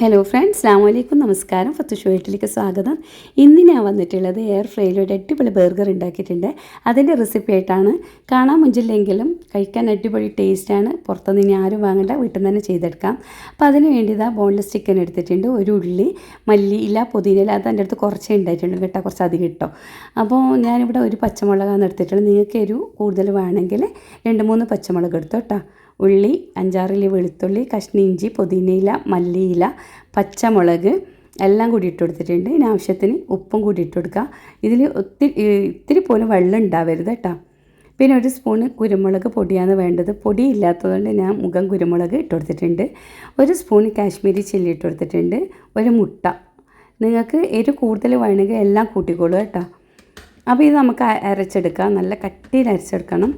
Hello friends അലൈക്കും നമസ്കാരം. ഫത്തുഷു വീട്ടിലേക്ക് സ്വാഗതം. ഇന്ന് ഞാൻ വന്നിട്ടുള്ളത് എയർ ഫ്രൈയിൽ ഒരു അടിപൊളി ബർഗർ ഉണ്ടാക്കിയിട്ടുണ്ട്. അതിന്റെ റെസിപ്പി ആയിട്ടാണ് കാണാൻ മുഞ്ചില്ലെങ്കിലും കഴിക്കാൻ അടിപൊളി ടേസ്റ്റാണ് പുറത്തുനിന്ന് ഇനി ആരും വാങ്ങണ്ട വീട്ടിൽ തന്നെ ചെയ്തെടുക്കാം. അപ്പോൾ അതിന് വേണ്ടി ഇതാ ബോൺലെസ് ചിക്കൻ എടുത്തിട്ടുണ്ട്. ഒരു ഉള്ളി മല്ലി ഇല്ല പുതിനയില അത് എന്റെ അടുത്ത് കുറച്ചേ ഉണ്ടായിട്ടുണ്ട് കേട്ടോ കുറച്ച് അധികം കിട്ടോ അപ്പോൾ ഞാനിവിടെ ഒരു പച്ചമുളകാന്ന് എടുത്തിട്ടുള്ളത്. നിങ്ങൾക്ക് ഒരു കൂടുതൽ വേണമെങ്കിൽ രണ്ട് മൂന്ന് പച്ചമുളക് എടുത്തോ കേട്ടോ. ഉള്ളി അഞ്ചാറിൽ വെളുത്തുള്ളി കഷ്ണി ഇഞ്ചി പുതിനയില മല്ലിയില പച്ചമുളക് എല്ലാം കൂടി ഇട്ട് കൊടുത്തിട്ടുണ്ട്. ഇതിന് ആവശ്യത്തിന് ഉപ്പും കൂടി ഇട്ട് കൊടുക്കുക ഇതിൽ ഒത്തിരി ഇത്തിരി പോലും വെള്ളം ഉണ്ടാവരുത് കേട്ടോ. പിന്നെ ഒരു സ്പൂണ് കുരുമുളക് പൊടിയാണ് വേണ്ടത്. പൊടി ഇല്ലാത്തതുകൊണ്ട് ഞാൻ മുഖം കുരുമുളക് ഇട്ട് കൊടുത്തിട്ടുണ്ട്. ഒരു സ്പൂൺ കാശ്മീരി ചില്ലി ഇട്ട് കൊടുത്തിട്ടുണ്ട്. ഒരു മുട്ട. നിങ്ങൾക്ക് എരി കൂടുതൽ വേണമെങ്കിൽ എല്ലാം കൂട്ടിക്കോളൂ കേട്ടോ. അപ്പോൾ ഇത് നമുക്ക് അരച്ചെടുക്കാം. നല്ല കട്ടിയിൽ അരച്ചെടുക്കണം.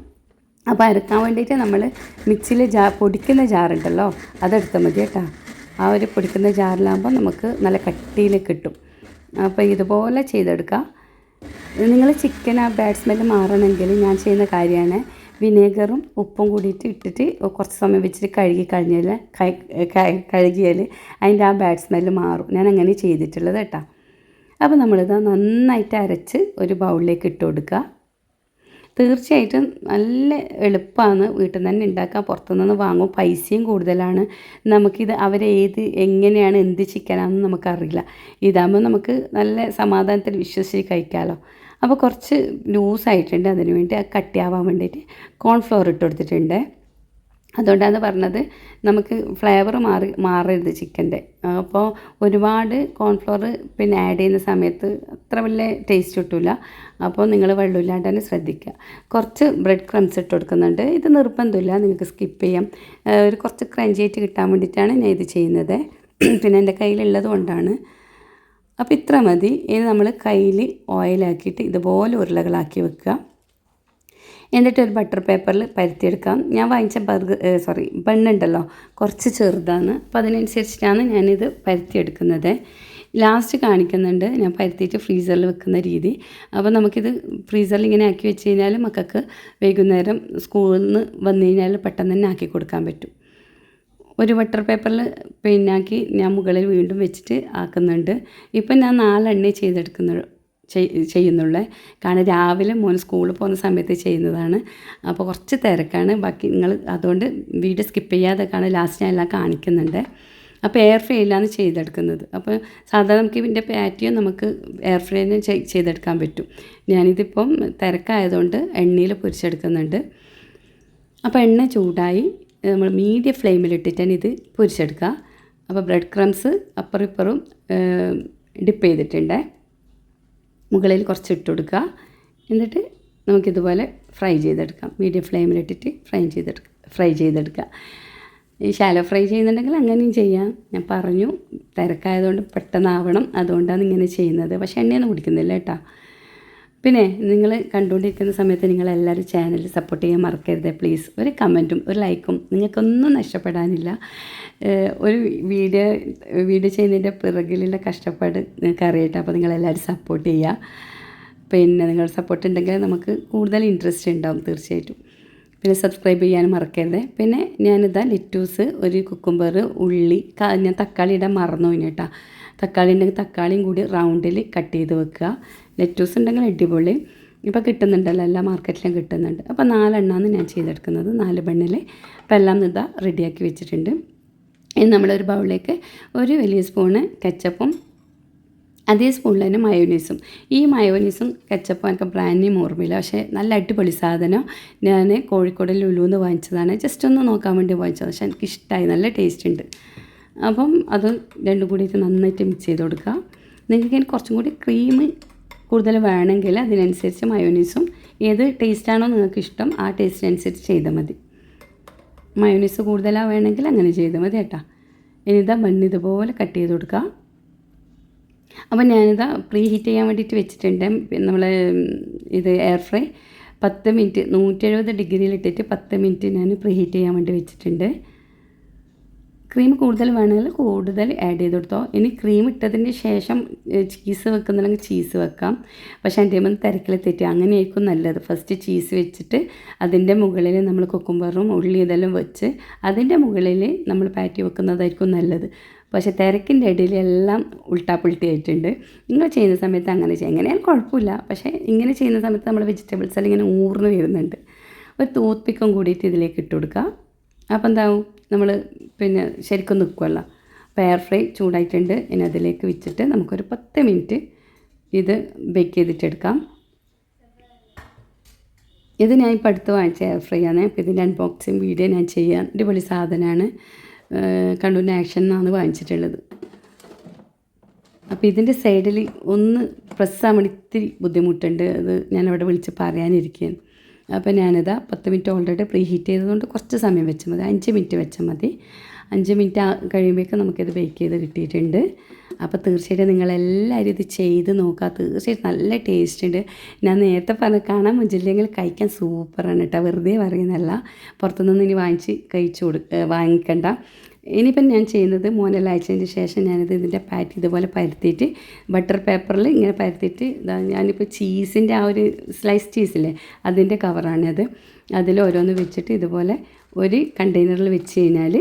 അപ്പോൾ അരക്കാൻ വേണ്ടിയിട്ട് നമ്മൾ മിക്സിയിൽ ജാ പൊടിക്കുന്ന ജാറുണ്ടല്ലോ അതെടുത്താൽ മതി കേട്ടോ. ആ ഒരു പൊടിക്കുന്ന ജാറിലാകുമ്പോൾ നമുക്ക് നല്ല കട്ടിയിൽ കിട്ടും. അപ്പോൾ ഇതുപോലെ ചെയ്തെടുക്കാം നിങ്ങൾ ചിക്കൻ ആ ബാഡ് മാറണമെങ്കിൽ ഞാൻ ചെയ്യുന്ന കാര്യമാണ് വിനേഗറും ഉപ്പും കൂടിയിട്ട് ഇട്ടിട്ട് കുറച്ച് സമയം വെച്ചിട്ട് കഴുകി കഴിഞ്ഞാൽ കഴുകിയാൽ അതിന്റെ ആ ബാഡ് സ്മെല്ല് മാറും. ഞാൻ അങ്ങനെ ചെയ്തിട്ടുള്ളത് കേട്ടോ. അപ്പോൾ നമ്മളിത് നന്നായിട്ട് അരച്ച് ഒരു ബൗളിലേക്ക് ഇട്ട് കൊടുക്കുക. തീർച്ചയായിട്ടും നല്ല എളുപ്പമാണ് വീട്ടിൽ നിന്ന് തന്നെ ഉണ്ടാക്കാൻ. പുറത്തുനിന്ന് വാങ്ങും. പൈസയും കൂടുതലാണ്. നമുക്കിത് അവരേത് എങ്ങനെയാണ് എന്ത് ചിക്കനാണെന്ന് നമുക്കറിയില്ല. ഇതാകുമ്പോൾ നമുക്ക് നല്ല സമാധാനത്തിൽ വിശ്വസിച്ച് കഴിക്കാമല്ലോ അപ്പോൾ കുറച്ച് ലൂസായിട്ടുണ്ട്. അതിന് വേണ്ടി കട്ടിയാവാൻ വേണ്ടിയിട്ട് കോൺഫ്ലോർ ഇട്ട് കൊടുത്തിട്ടുണ്ട്. അതുകൊണ്ടാണ് പറഞ്ഞത് നമുക്ക് ഫ്ലേവർ മാറി മാറരുത് ചിക്കന്റെ അപ്പോൾ ഒരുപാട് കോൺഫ്ലോർ പിന്നെ ആഡ് ചെയ്യുന്ന സമയത്ത് അത്ര വലിയ ടേസ്റ്റ് കിട്ടില്ല അപ്പോൾ നിങ്ങൾ വെള്ളമില്ലാണ്ട് തന്നെ ശ്രദ്ധിക്കുക കുറച്ച് ബ്രെഡ് ക്രംസ് ഇട്ട് കൊടുക്കുന്നുണ്ട്. ഇത് നിർബന്ധമില്ല നിങ്ങൾക്ക് സ്കിപ്പ് ചെയ്യാം. ഒരു കുറച്ച് ക്രഞ്ചിയായിട്ട് കിട്ടാൻ വേണ്ടിയിട്ടാണ് ഞാൻ ഇത് ചെയ്യുന്നത്. പിന്നെ എന്റെ കയ്യിലുള്ളത് കൊണ്ടാണ്. അപ്പോൾ ഇത്ര മതി. ഇനി നമ്മൾ കയ്യിൽ ഓയിലാക്കിയിട്ട് ഇതുപോലെ ഉരുളകളാക്കി വെക്കുക എന്നിട്ട് ഒരു ബട്ടർ പേപ്പറിൽ പരത്തിയെടുക്കാം. ഞാൻ വാങ്ങിച്ച ബർഗർ സോറി ബണ്ണുണ്ടല്ലോ കുറച്ച് ചെറുതാണ്. അപ്പോൾ അതിനനുസരിച്ചിട്ടാണ് ഞാനിത് പരത്തിയെടുക്കുന്നത്. ലാസ്റ്റ് കാണിക്കുന്നുണ്ട്. ഞാൻ പരത്തിയിട്ട് ഫ്രീസറിൽ വെക്കുന്ന രീതി. അപ്പോൾ നമുക്കിത് ഫ്രീസറിൽ ഇങ്ങനെ ആക്കി വെച്ച് കഴിഞ്ഞാൽ മക്കൾക്ക് വൈകുന്നേരം സ്കൂളിൽ നിന്ന് വന്നു കഴിഞ്ഞാൽ പെട്ടെന്ന് തന്നെ ആക്കി കൊടുക്കാൻ പറ്റും. ഒരു ബട്ടർ പേപ്പറിൽ പിന്നാക്കി ഞാൻ മുകളിൽ വീണ്ടും വെച്ചിട്ട് ആക്കുന്നുണ്ട്. ഇപ്പം ഞാൻ നാലെണ്ണേ ചെയ്തെടുക്കുന്നു ചെയ്യുന്നുള്ളേ. കാരണം രാവിലെ മോൻ സ്കൂളിൽ പോകുന്ന സമയത്ത് ചെയ്യുന്നതാണ്. അപ്പോൾ കുറച്ച് തിരക്കാണ്. ബാക്കി നിങ്ങൾ അതുകൊണ്ട് വീഡിയോ സ്കിപ്പ് ചെയ്യാതെ കാണാൻ ലാസ്റ്റ് ഞാൻ എല്ലാം കാണിക്കുന്നുണ്ട്. അപ്പോൾ എയർ ഫ്രൈയിലാണ് ചെയ്തെടുക്കുന്നത്. അപ്പോൾ സാധാരണ നമുക്ക് ഇതിന്റെ പാറ്റിയോ നമുക്ക് എയർ ഫ്രൈനെ ചെയ്തെടുക്കാൻ പറ്റും. ഞാനിതിപ്പം തിരക്കായതുകൊണ്ട് എണ്ണയിൽ പൊരിച്ചെടുക്കുന്നുണ്ട്. അപ്പോൾ എണ്ണ ചൂടായി നമ്മൾ മീഡിയം ഫ്ലെയിമിലിട്ടിട്ടാണ് ഇത് പൊരിച്ചെടുക്കുക. അപ്പോൾ ബ്രെഡ് ക്രംസ് അപ്പുറം ഡിപ്പ് ചെയ്തിട്ടുണ്ട്. മുകളിൽ കുറച്ച് ഇട്ട് കൊടുക്കുക. എന്നിട്ട് നമുക്കിതുപോലെ ഫ്രൈ ചെയ്തെടുക്കാം. മീഡിയം ഫ്ലെയിമിലിട്ടിട്ട് ഫ്രൈ ചെയ്തെടുക്കുക ഫ്രൈ ചെയ്തെടുക്കുക. ഈ ഷാലോ ഫ്രൈ ചെയ്യുന്നുണ്ടെങ്കിൽ അങ്ങനെയും ചെയ്യാം. ഞാൻ പറഞ്ഞു തിരക്കായതുകൊണ്ട് പെട്ടെന്നാവണം. അതുകൊണ്ടാണ് ഇങ്ങനെ ചെയ്യുന്നത്. പക്ഷേ എണ്ണയൊന്നും കുടിക്കുന്നില്ല കേട്ടോ. പിന്നെ നിങ്ങൾ കണ്ടുകൊണ്ടിരിക്കുന്ന സമയത്ത് നിങ്ങളെല്ലാവരും ചാനൽ സപ്പോർട്ട് ചെയ്യാൻ മറക്കരുത്. പ്ലീസ് ഒരു കമന്റും ഒരു ലൈക്കും നിങ്ങൾക്കൊന്നും നഷ്ടപ്പെടാനില്ല. ഒരു വീഡിയോ വീഡിയോ ചെയ്യുന്നതിന്റെ പിറകിലുള്ള കഷ്ടപ്പാട് നിങ്ങൾക്ക് അറിയട്ടെ. അപ്പോൾ നിങ്ങളെല്ലാവരും സപ്പോർട്ട് ചെയ്യുക. പിന്നെ നിങ്ങൾ സപ്പോർട്ട് ഉണ്ടെങ്കിൽ നമുക്ക് കൂടുതൽ ഇൻട്രസ്റ്റ് ഉണ്ടാവും തീർച്ചയായിട്ടും. പിന്നെ സബ്സ്ക്രൈബ് ചെയ്യാൻ മറക്കരുത്. പിന്നെ ഞാനിതാ ലെറ്റൂസ് ഒരു കുക്കുംബർ ഉള്ളി ഞാൻ തക്കാളി ഇടാൻ മറന്നു കേട്ടോ. തക്കാളി ഉണ്ടെങ്കിൽ തക്കാളിയും കൂടി റൗണ്ടിൽ കട്ട് ചെയ്ത് വെക്കുക. ലെറ്റൂസ് ഉണ്ടെങ്കിൽ അടിപൊളി. ഇപ്പോൾ കിട്ടുന്നുണ്ടല്ലോ എല്ലാ മാർക്കറ്റിലും കിട്ടുന്നുണ്ട്. അപ്പോൾ നാലെണ്ണമാണ് ഞാൻ ചെയ്തെടുക്കുന്നത്. നാല് ബണ്ണിൽ അപ്പോൾ എല്ലാം ഇതാ റെഡിയാക്കി വെച്ചിട്ടുണ്ട്. ഇനി നമ്മളൊരു ബൗളിലേക്ക് ഒരു വലിയ സ്പൂണ് കെച്ചപ്പും അതേ സ്പൂണിൽ തന്നെ മയോനീസും ഈ മയോനീസും കെച്ചപ്പും എനിക്ക് ബ്രാൻഡ് നെയിം ഓർമ്മയില്ല. പക്ഷേ നല്ല അടിപൊളി സാധനം. ഞാൻ കോഴിക്കോട് ലുലുന്ന് വാങ്ങിച്ചതാണ്. ജസ്റ്റ് ഒന്ന് നോക്കാൻ വേണ്ടി വാങ്ങിച്ചത്. പക്ഷേ എനിക്ക് ഇഷ്ടമായി നല്ല ടേസ്റ്റ് ഉണ്ട്. അപ്പം അത് രണ്ടും കൂടിയിട്ട് നന്നായിട്ട് മിക്സ് ചെയ്ത് കൊടുക്കുക നിങ്ങൾക്ക് ഇനി കുറച്ചും കൂടി ക്രീം കൂടുതൽ വേണമെങ്കിൽ അതിനനുസരിച്ച് മയോനീസും ഏത് ടേസ്റ്റാണോ നിങ്ങൾക്ക് ഇഷ്ടം ആ ടേസ്റ്റിനനുസരിച്ച് ചെയ്താൽ മതി. മയോനീസ് കൂടുതലാണ് വേണമെങ്കിൽ അങ്ങനെ ചെയ്താൽ മതി കേട്ടോ. ഇനിതാ ബണ്ണ് ഇതുപോലെ കട്ട് ചെയ്ത് കൊടുക്കുക അപ്പം ഞാനിതാ പ്രീ ഹീറ്റ് ചെയ്യാൻ വേണ്ടിയിട്ട് വെച്ചിട്ടുണ്ട്. നമ്മൾ ഇത് എയർ ഫ്രൈ പത്ത് മിനിറ്റ് നൂറ്റി എഴുപത് ഡിഗ്രിയിലിട്ടിട്ട് പത്ത് മിനിറ്റ് ഞാൻ പ്രീ ഹീറ്റ് ചെയ്യാൻ വേണ്ടി വെച്ചിട്ടുണ്ട്. ക്രീം കൂടുതൽ വേണമെങ്കിൽ കൂടുതൽ ആഡ് ചെയ്ത് കൊടുത്തോ. ഇനി ക്രീം ഇട്ടതിന് ശേഷം ചീസ് വെക്കുന്നുണ്ടെങ്കിൽ ചീസ് വെക്കാം. പക്ഷേ എന്റെ മുമ്പ് തിരക്കിൽ തെറ്റി. അങ്ങനെയായിരിക്കും നല്ലത്. ഫസ്റ്റ് ചീസ് വെച്ചിട്ട് അതിന്റെ മുകളിൽ നമ്മൾ കുക്കുംബറും ഉള്ളി ഇതെല്ലാം വെച്ച് അതിന്റെ മുകളിൽ നമ്മൾ പാറ്റി വെക്കുന്നതായിരിക്കും നല്ലത്. പക്ഷേ തിരക്കിന്റെ ഇടയിൽ എല്ലാം ഉൾട്ടാപ്പുൾട്ടി ആയിട്ടുണ്ട്. നിങ്ങൾ ചെയ്യുന്ന സമയത്ത് അങ്ങനെ ചെയ്യാം. എങ്ങനെയാലും കുഴപ്പമില്ല. പക്ഷേ ഇങ്ങനെ ചെയ്യുന്ന സമയത്ത് നമ്മൾ വെജിറ്റബിൾസ് എല്ലാം ഇങ്ങനെ ഊർന്ന് വരുന്നുണ്ട്. ഒരു ടൂത്ത് പിക്കും കൂടിയിട്ട് ഇതിലേക്ക് ഇട്ട് കൊടുക്കുക അപ്പോൾ എന്താവും? നമ്മൾ പിന്നെ ശരിക്കും നിൽക്കുമല്ലോ അപ്പോൾ എയർ ഫ്രൈ ചൂടായിട്ടുണ്ട്. ഇനി അതിലേക്ക് വെച്ചിട്ട് നമുക്കൊരു പത്ത് മിനിറ്റ് ഇത് ബേക്ക് ചെയ്തിട്ടെടുക്കാം. ഇത് ഞാൻ ഇപ്പോൾ അടുത്ത് വാങ്ങിച്ച എയർ ഫ്രൈ ആണ്. അപ്പോൾ ഇതിന്റെ അൺബോക്സിങ് വീഡിയോ ഞാൻ ചെയ്യാൻ അടിപൊളി സാധനമാണ് കണ്ണൂരിന് ആക്ഷൻ എന്നാണ് വാങ്ങിച്ചിട്ടുള്ളത്. അപ്പോൾ ഇതിന്റെ സൈഡിൽ ഒന്ന് പ്രസ് ആവണം ഇത്തിരി ബുദ്ധിമുട്ടുണ്ട്. അത് ഞാനവിടെ വിളിച്ച് പറയാനിരിക്കുകയാണ്. അപ്പോൾ ഞാനിതാ പത്ത് മിനിറ്റ് ഓൾറെഡി പ്രീ ഹീറ്റ് ചെയ്തതുകൊണ്ട് കുറച്ച് സമയം വെച്ചാൽ മതി. അഞ്ച് മിനിറ്റ് വെച്ചാൽ മതി. അഞ്ച് മിനിറ്റ് കഴിയുമ്പോഴേക്കും നമുക്കിത് ബേക്ക് ചെയ്ത് കിട്ടിയിട്ടുണ്ട്. അപ്പോൾ തീർച്ചയായിട്ടും നിങ്ങളെല്ലാവരും ഇത് ചെയ്ത് നോക്കുക. തീർച്ചയായിട്ടും നല്ല ടേസ്റ്റ് ഉണ്ട്. ഞാൻ നേരത്തെ പറഞ്ഞ കാണാൻ മുഞ്ചില്ലെങ്കിൽ കഴിക്കാൻ സൂപ്പറാണ് കേട്ടോ. വെറുതെ പറയുന്നതല്ല. പുറത്തുനിന്ന് ഇനി വാങ്ങിച്ച് കഴിച്ചു കൊടു ഏ, വാങ്ങിക്കണ്ട. ഇനിയിപ്പം ഞാൻ ചെയ്യുന്നത് മോനെല്ലാം അയച്ചതിന് ശേഷം ഞാനിത് ഇതിന്റെ പാറ്റ് ഇതുപോലെ പരത്തിയിട്ട് ബട്ടർ പേപ്പറിൽ ഇങ്ങനെ പരത്തിയിട്ട് ഇതാ ഞാനിപ്പോൾ ചീസിന്റെ ആ ഒരു സ്ലൈസ് ചീസില്ലേ അതിന്റെ കവറാണത് അതിൽ ഓരോന്ന് വെച്ചിട്ട് ഇതുപോലെ ഒരു കണ്ടെയ്നറിൽ വെച്ച് കഴിഞ്ഞാൽ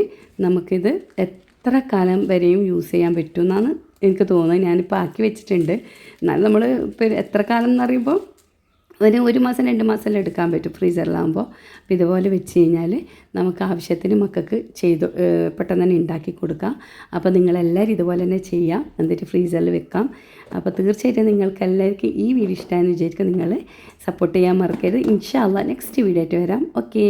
നമുക്കിത് എത്ര കാലം വരെയും യൂസ് ചെയ്യാൻ പറ്റും എന്നാണ് എനിക്ക് തോന്നുന്നത്. ഞാനിപ്പോൾ ആക്കി വെച്ചിട്ടുണ്ട്. എന്നാൽ നമ്മൾ എത്ര കാലം എന്ന് പറയുമ്പോൾ ഒരു ഒരു മാസം രണ്ട് മാസം എടുക്കാൻ പറ്റും. ഫ്രീസറിലാകുമ്പോൾ അപ്പോൾ ഇതുപോലെ വെച്ച് കഴിഞ്ഞാൽ നമുക്ക് ആവശ്യത്തിന് മക്കൾക്ക് ചെയ്തു പെട്ടെന്ന് തന്നെ ഉണ്ടാക്കി കൊടുക്കാം. അപ്പോൾ നിങ്ങളെല്ലാവരും ഇതുപോലെ തന്നെ ചെയ്യാം. എന്നിട്ട് ഫ്രീസറിൽ വെക്കാം. അപ്പോൾ തീർച്ചയായിട്ടും നിങ്ങൾക്ക് എല്ലാവർക്കും ഈ വീഡിയോ ഇഷ്ടമായെന്ന് വിചാരിക്കും. നിങ്ങൾ സപ്പോർട്ട് ചെയ്യാൻ മറക്കരുത്. ഇൻഷാല്ല നെക്സ്റ്റ് വീഡിയോ ആയിട്ട് വരാം. ഓക്കേ